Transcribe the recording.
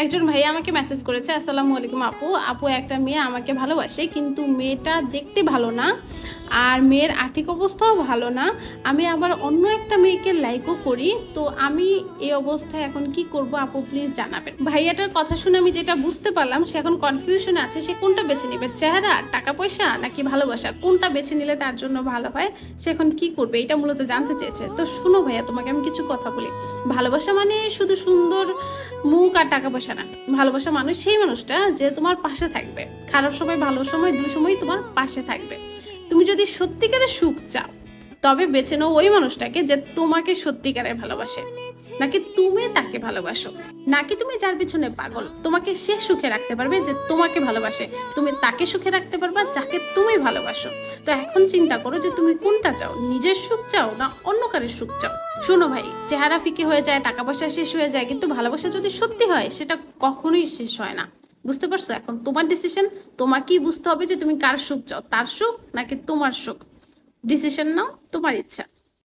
একজন ভাই আমাকে মেসেজ করেছে, আসসালামু আলাইকুম আপু। আপু একটা মেয়ে আমাকে ভালোবাসে, কিন্তু মেয়েটা দেখতে ভালো না। আর মেয়ের আর্থিক অবস্থাও ভালো না। আমি আবার অন্য একটা মেয়েকে লাইকও করি। তো আমি এই অবস্থায় এখন কি করব আপু প্লিজ জানাবেন। ভাইয়াটার কথা শুনে আমি যেটা বুঝতে পারলাম, সে এখন কনফিউশন আছে, সে কোনটা বেছে নেবে? চেহারা, টাকা পয়সা, নাকি ভালোবাসা? কোনটা বেছে নিলে তার জন্য ভালো হয়? সে এখন কি করবে? এটা মূলত জানতে চেয়েছে। তো শুনো ভাইয়া, তোমাকে আমি কিছু কথা বলি। ভালোবাসা মানে শুধু সুন্দর মুখ আর টাকা পয়সা না। ভালোবাসা মানুষ, সেই মানুষটা যে তোমার পাশে থাকবে। খারাপ সময়, ভালো সময়, দুই সময় তোমার পাশে থাকবে। তুমি যদি সত্যিকারের সুখ চাও, তবে বেছে নাও ওই মানুষটাকে যে তোমাকে সত্যিকারের ভালোবাসে। নাকি তুমি তাকে ভালোবাসো? নাকি তুমি যার পিছনে পাগল, তোমাকে সে সুখে রাখতে পারবে যে তোমাকে ভালোবাসে? তুমি তাকে সুখে রাখতে পারবা যাকে তুমি ভালোবাসো। তো এখন চিন্তা করো যে তুমি কোনটা চাও, নিজের সুখ চাও না অন্য কারের সুখ চাও? শোনো ভাই, চেহারা ফিকে হয়ে যায়, টাকা পয়সা শেষ হয়ে যায়, কিন্তু ভালোবাসা যদি সত্যি হয়, সেটা কখনোই শেষ হয় না। বুঝতে পারছ? এখন তোমার ডিসিশন তোমাকেই বুঝতে হবে যে তুমি কার সুখ চাও, তার সুখ নাকি তোমার সুখ? ডিসিশন নাও, তোমার ইচ্ছা।